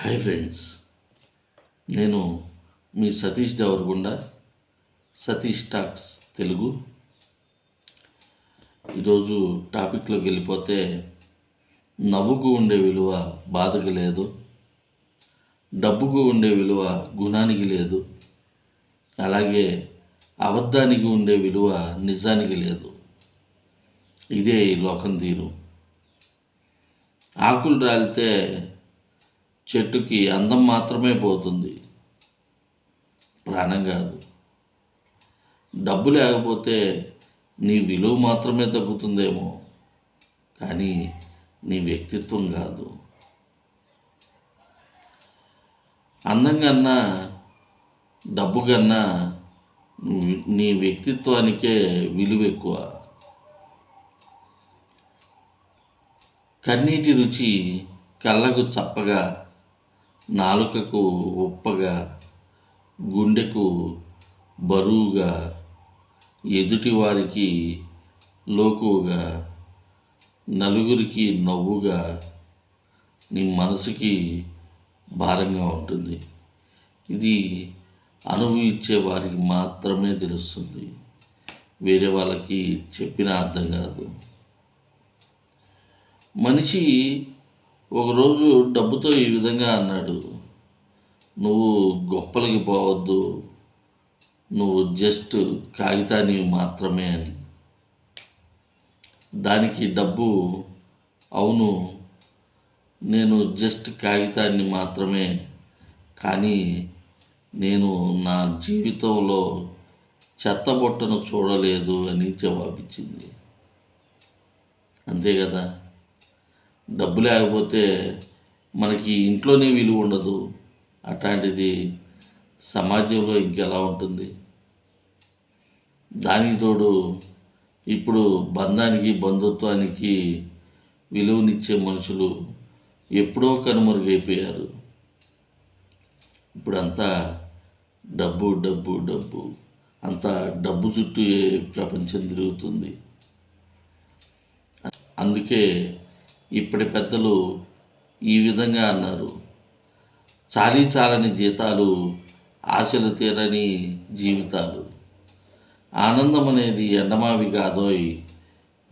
Hi friends నేను మీ Satish Devaragunda Satish talks Telugu. ఈరోజు టాపిక్లోకి వెళ్ళిపోతే నవ్వుకు ఉండే విలువ బాధకు లేదు డబ్బుకు ఉండే విలువ గుణానికి లేదు అలాగే అబద్ధానికి ఉండే విలువ నిజానికి లేదు. ఇదే ఈ లోకం తీరు. ఆకులు రాలితే చెట్టుకి అందం మాత్రమే పోతుంది. ప్రాణం కాదు. డబ్బు లేకపోతే నీ విలువ మాత్రమే తగ్గుతుందేమో. కానీ నీ వ్యక్తిత్వం కాదు. అందం కన్నా డబ్బు కన్నా నీ- నీ వ్యక్తిత్వానికే విలువ ఎక్కువ. కన్నీటి రుచి కళ్ళకు చప్పగా నాలుకకు ఉప్పగా గుండెకు బరువుగా ఎదుటివారికి లోకుగా నలుగురికి నవ్వుగా నీ మనసుకి భారంగా ఉంటుంది. ఇది అనుభవించే వారికి మాత్రమే తెలుస్తుంది. వేరే వాళ్ళకి చెప్పిన అర్థం కాదు. మనిషి ఒకరోజు డబ్బుతో ఈ విధంగా అన్నాడు నువ్వు గొప్పలకి పోవద్దు నువ్వు జస్ట్ కాగితాన్ని మాత్రమే అని. దానికి డబ్బు అవును నేను జస్ట్ కాగితాన్ని మాత్రమే కానీ నేను నా జీవితంలో చెత్తబొట్టను చూడలేదు అని జవాబిచ్చింది. అంతే కదా? డబ్బు లేకపోతే మనకి ఇంట్లోనే విలువ ఉండదు. అట్లాంటిది సమాజంలో ఇంకెలా ఉంటుంది? దానికి తోడు ఇప్పుడు బంధానికి బంధుత్వానికి విలువనిచ్చే మనుషులు ఎప్పుడో కనుమరుగైపోయారు. ఇప్పుడంతా డబ్బు డబ్బు డబ్బు. అంతా డబ్బు చుట్టూ ప్రపంచం తిరుగుతుంది. అందుకే ఇప్పటి పెద్దలు ఈ విధంగా అన్నారు. చాలీ చాలని జీతాలు ఆశలు తీరని జీవితాలు. ఆనందం అనేది ఎండమావి కాదోయ్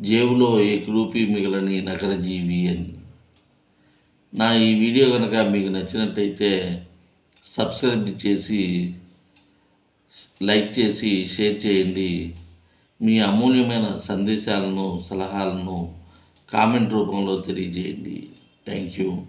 జేబులో ఏకరూపి మిగలని నగరజీవి అని. నా ఈ వీడియో కనుక మీకు నచ్చినట్టయితే సబ్స్క్రైబ్ చేసి లైక్ చేసి షేర్ చేయండి. మీ అమూల్యమైన సందేశాలను సలహాలను కామెంట్ రూపంలో తెలియజేయండి. Thank you.